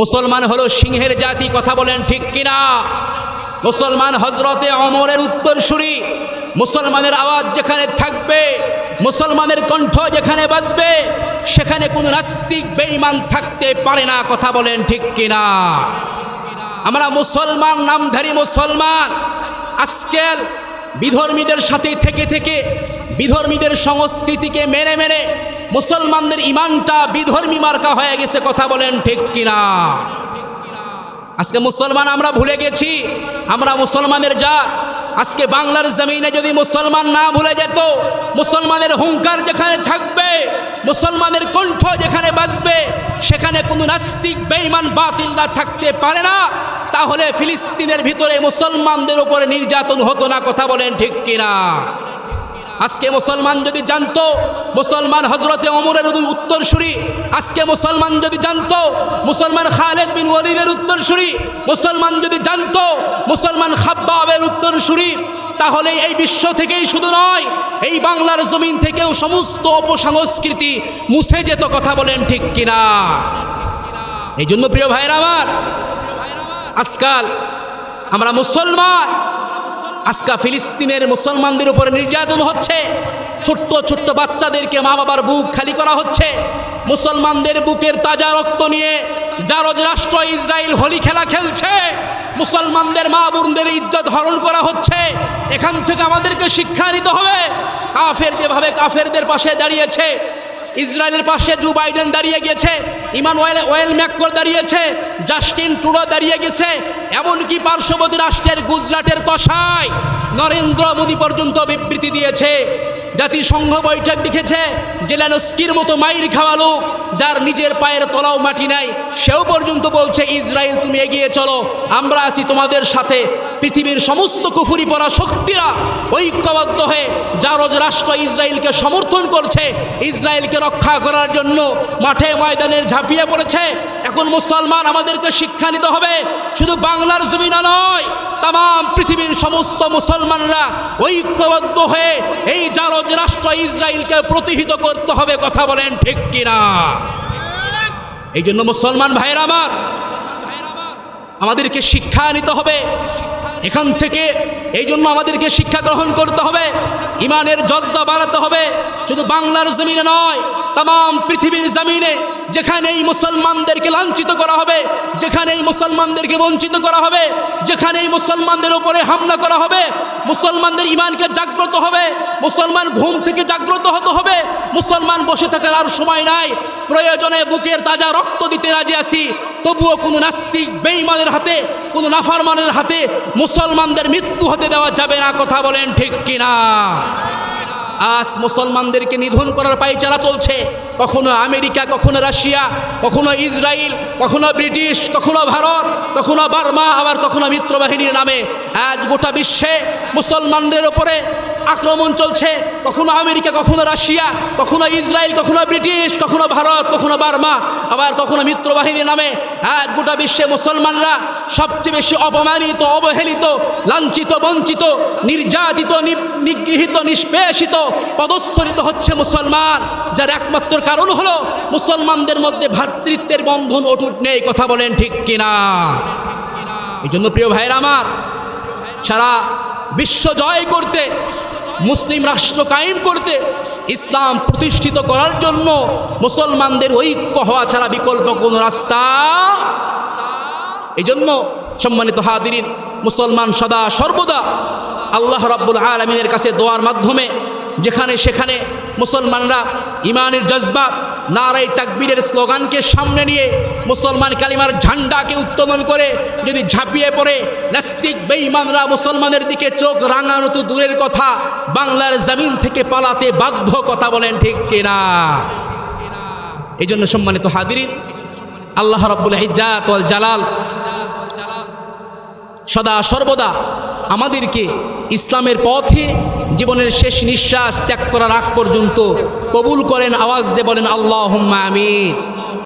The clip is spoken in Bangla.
মুসলমান হলো সিংহের জাতি, কথা বলেন ঠিক কিনা? মুসলমান হজরতে অমরের উত্তরসূরি, মুসলমানের আওয়াজ যেখানে থাকবে, মুসলমানের কণ্ঠ যেখানে বাজবে, সেখানে কোনো নাস্তিক, বেঈমান থাকতে পারে না, কথা বলেন ঠিক কিনা? আমরা মুসলমান, নামধারী মুসলমান, আজকাল বিধর্মীদের সাথে থেকে থেকে বিধর্মীদের সংস্কৃতিকে মেনে মেনে মুসলমানদের ইমানটা বিধর্মী মার্কা হয়ে গেছে, কথা বলেন ঠিক কিনা? আজকে মুসলমান আমরা ভুলে গেছি, আমরা মুসলমানের জাত। আজকে বাংলার জমিনে যদি মুসলমান না ভুলে যেত, মুসলমানের হুঙ্কার যেখানে থাকবে, মুসলমানের কণ্ঠ যেখানে বাজবে, সেখানে কোনো নাস্তিক, বেঈমান বাতিলরা থাকতে পারে না। তাহলে ফিলিস্তিনের ভিতরে মুসলমানদের উপরে নির্যাতন হতো না, কথা বলেন ঠিক কিনা? আজকে মুসলমান যদি জানতো, মুসলমান হজরতে অমরের উত্তরসূরি। আজকে মুসলমান যদি জানতো, মুসলমান খালেদ বিন ওয়ালিদের উত্তরসূরি। মুসলমান যদি জানতো, মুসলমান খাব্বাবের উত্তরসূরি। তাহলে এই বিশ্ব থেকেই শুধু নয়, এই বাংলার জমিন থেকেও সমস্ত অপসংস্কৃতি মুছে যেত কথা বলেন ঠিক কিনা? এই জন্য প্রিয় ভাইরা আমার, আজকাল আমরা মুসলমান আজকা ফিলিস্তিনের মুসলমানদের উপরে নির্যাতন হচ্ছে। ছোট্ট ছোট্ট বাচ্চাদেরকে মা বাবার বুক খালি করা হচ্ছে। মুসলমানদের বুকের তাজা রক্ত নিয়ে জারজ রাষ্ট্র ইসরায়েল হোলি খেলা খেলছে। মুসলমানদের মা বোনদের ইজ্জত হরণ করা হচ্ছে। এখান থেকে আমাদেরকে শিক্ষা নিতে হবে। কাফের যেভাবে কাফেরদের পাশে দাঁড়িয়েছে ইসরায়েলের পাশে জো বাইডেন দাঁড়িয়ে গেছে ইমান ওয়েল ওয়েল ম্যাকর দাঁড়িয়েছে, জাস্টিন টুডো দাঁড়িয়ে গেছে, এমনকি পার্শ্ববর্তী রাষ্ট্রের গুজরাটের কষায় নরেন্দ্র মোদী পর্যন্ত বিবৃতি দিয়েছে। জাতিসংঘ বৈঠক দেখেছে, জেলানস্কির মতো মাইর খাওয়া লোক, যার নিজের পায়ের তলাও মাটি নাই, সেও পর্যন্ত বলছে, ইসরায়েল, তুমি এগিয়ে চলো, আমরা আছি তোমাদের সাথে। পৃথিবীর সমস্ত কুফুরি পরা শক্তিরা ঐক্যবদ্ধ হয়ে জারজ রাষ্ট্র ইসরায়েলকে সমর্থন করছে। ইসরায়েলকে রক্ষা করার জন্য মাঠে ময়দানে ঝাঁপিয়ে পড়েছে। এখন মুসলমান আমাদেরকে শিক্ষা নিতে হবে। শুধু বাংলার জমিনা নয় তাম পৃথিবীর সমস্ত মুসলমানরা ঐক্যবদ্ধ হয়ে এই জারজ রাষ্ট্র ইসরায়েলকে প্রতিহিত করতে হবে, কথা বলেন ঠিক কিনা? এই জন্য মুসলমান ভাইয়ের আমার, আমাদেরকে শিক্ষা নিতে হবে। এখান থেকে এই জন্য আমাদেরকে শিক্ষা গ্রহণ করতে হবে। ইমানের জজদা বাড়াতে হবে। শুধু বাংলার জমিনে নয় তাম পৃথিবীর জমিনে যেখানেই মুসলমানদেরকে লাঞ্ছিত করা হবে, যেখানেই মুসলমানদেরকে বঞ্চিত করা হবে, যেখানেই মুসলমানদের উপরে হামলা করা হবে, মুসলমানদের ইমানকে জাগ্রত হবে, মুসলমান ঘুম থেকে জাগ্রত হতে হবে, মুসলমান বসে থাকার আর সময় নাই, প্রয়োজনে বুকের তাজা রক্ত দিতে রাজি আছি, তবুও কোনো নাস্তিক বেইমানের হাতে, কোনো নাফারমানের হাতে মুসলমানদের মৃত্যু হতে দেওয়া যাবে না, কথা বলেন ঠিক কিনা? আজ মুসলমানদেরকে নিধন করার পায়চারা চলছে। কখনো আমেরিকা, কখনো রাশিয়া, কখনো ইসরায়েল কখনো ব্রিটিশ, কখনো ভারত, কখনো বার্মা, আবার কখনো মিত্রবাহিনীর নামে। আজ গোটা বিশ্বে মুসলমানদের ওপরে আক্রমণ চলছে। কখনো আমেরিকা, কখনো রাশিয়া, কখনো ইসরায়েল, কখনো ব্রিটিশ, কখনো ভারত, কখনো বার্মা, আবার কখনো মিত্রবাহিনীর নামে আজ গোটা বিশ্বে মুসলমানরা সবচেয়ে বেশি অপমানিত, অবহেলিত, লাঞ্ছিত, বঞ্চিত, নির্যাতিত নিগৃহীত, নিষ্পেষিত পদস্থলিত হচ্ছে মুসলমান, যার একমাত্র কারণ হলো মুসলমানদের মধ্যে ভ্রাতৃত্বের বন্ধন অটুট নেই, কথা বলেন ঠিক কিনা? এই জন্য প্রিয় ভাইয়ের আমার, সারা বিশ্ব জয় করতে, মুসলিম রাষ্ট্র কায়েম করতে, ইসলাম প্রতিষ্ঠিত করার জন্য মুসলমানদের ঐক্য হওয়া ছাড়া বিকল্প কোনো রাস্তা। এই জন্য সম্মানিত হাদিরিন মুসলমান সদা সর্বদা আল্লাহ রাব্বুল আলমিনের কাছে দোয়ার মাধ্যমে যেখানে সেখানে মুসলমানরা ইমানের জজবা নারাই তাকবীরের স্লোগানকে সামনে নিয়ে মুসলমান কালিমার ঝান্ডাকে উত্তোলন করে যদি ঝাঁপিয়ে পড়ে, নাস্তিক বেঈমানরা মুসলমানের দিকে চোখ রাঙানো তো দূরের কথা, বাংলার জমিন থেকে পালাতে বাধ্য কথা বলেন ঠিক কিনা? এই জন্য সম্মানিত হাদিরিন আল্লাহ রব্বুল ওয়াল জালাল সদা সর্বদা আমাদেরকে ইসলামের পথে জীবনের শেষ নিঃশ্বাস ত্যাগ করার আগ পর্যন্ত কবুল করেন আওয়াজ দিয়ে বলেন আল্লাহ আমিন।